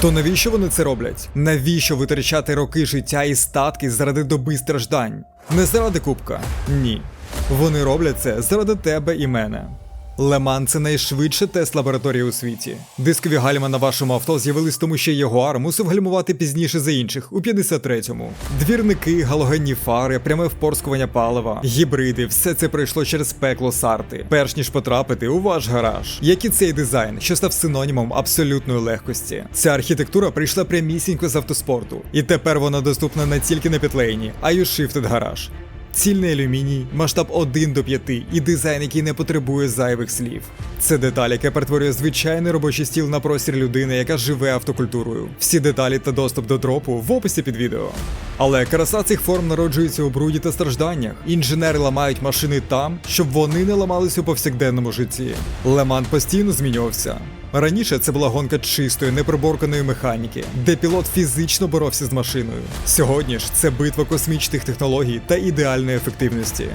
То навіщо вони це роблять? Навіщо витрачати роки життя і статки заради доби страждань? Не заради кубка? Ні. Вони роблять це заради тебе і мене. Леман це найшвидша тест-лабораторія у світі. Дискові гальма на вашому авто з'явились тому, що Ягуар мусив гальмувати пізніше за інших у 53-му. Двірники, галогенні фари, пряме впорскування палива, гібриди все це пройшло через пекло сарти, перш ніж потрапити у ваш гараж. Як і цей дизайн, що став синонімом абсолютної легкості. Ця архітектура прийшла прямісінько з автоспорту, і тепер вона доступна не тільки на підлейні, а й у Shifted гараж. Цільний алюміній, масштаб 1 до 5 і дизайн, який не потребує зайвих слів. Це деталь, яка перетворює звичайний робочий стіл на простір людини, яка живе автокультурою. Всі деталі та доступ до дропу в описі під відео. Але краса цих форм народжується у бруді та стражданнях. Інженери ламають машини там, щоб вони не ламалися у повсякденному житті. Леман постійно змінювався. Раніше це була гонка чистої, неприборканої механіки, де пілот фізично боровся з машиною. Сьогодні ж це битва космічних технологій та ідеальної ефективності.